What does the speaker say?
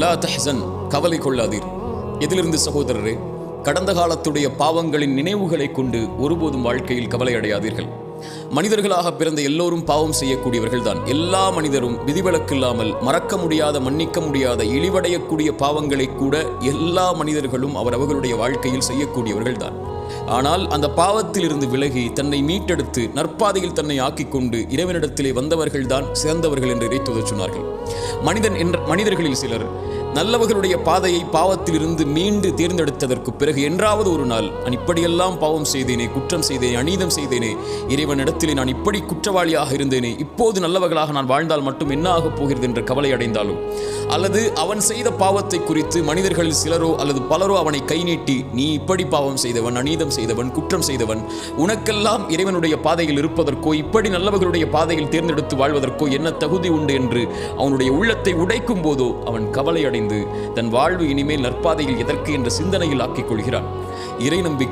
லா தஹன் கவலை கொள்ளாதீர். எதிலிருந்து சகோதரரே கடந்த காலத்துடைய பாவங்களின் நினைவுகளை கொண்டு ஒருபோதும் வாழ்க்கையில் கவலை அடையாதீர்கள். மனிதர்களாக பிறந்த எல்லோரும் பாவம் செய்யக்கூடியவர்கள் தான் எல்லா மனிதரும் விதிவிலக்கில்லாமல் மறக்க முடியாத மன்னிக்க முடியாத இழிவடையக்கூடிய பாவங்களை கூட எல்லா மனிதர்களும் அவர் அவர்களுடைய வாழ்க்கையில் செய்யக்கூடியவர்கள் தான் ஆனால் அந்த பாவத்திலிருந்து விலகி தன்னை மீட்டெடுத்து நற்பாதையில் தன்னை ஆக்கிக் கொண்டு இறைவனிடத்திலே வந்தவர்கள்தான் சிறந்தவர்கள் என்று இறைத்துவச் சொன்னார்கள். மனிதன் என்ற மனிதர்களில் சிலர் நல்லவர்களுடைய பாதையை பாவத்திலிருந்து மீண்டு தேர்ந்தெடுத்ததற்கு பிறகு என்றாவது ஒரு நாள் நான் இப்படியெல்லாம் பாவம் செய்தேனே குற்றம் செய்தேனே அநீதம் செய்தேனே இறைவனிடத்திலே நான் இப்படி குற்றவாளியாக இருந்தேனே இப்போது நல்லவர்களாக நான் வாழ்ந்தால் மட்டும் என்ன ஆகப் போகிறது? என்ற கவலை அடைந்தாலும் அல்லது அவன் செய்த பாவத்தை குறித்து மனிதர்களில் சிலரோ அல்லது பலரோ அவனை கை நீட்டி நீ இப்படி பாவம் செய்தவன் அநீதம் செய்தவன் குற்றம் செய்தவன் உனக்கெல்லாம் இறைவனுடைய பாதையில் இருப்பதற்கோ இப்படி நல்லவர்களுடைய பாதையில் தேர்ந்தெடுத்து வாழ்வதற்கோ என்ன தகுதி உண்டு? என்று அவனுடைய உள்ளத்தை உடைக்கும் போதோ அவன் கவலை அடைந்து தன் வாழ்வு இனிமேல் நற்பாதையில் எதற்கு என்ற சிந்தனையில் ஆக்கிக் கொள்கிறான். இறை நம்பிக்கை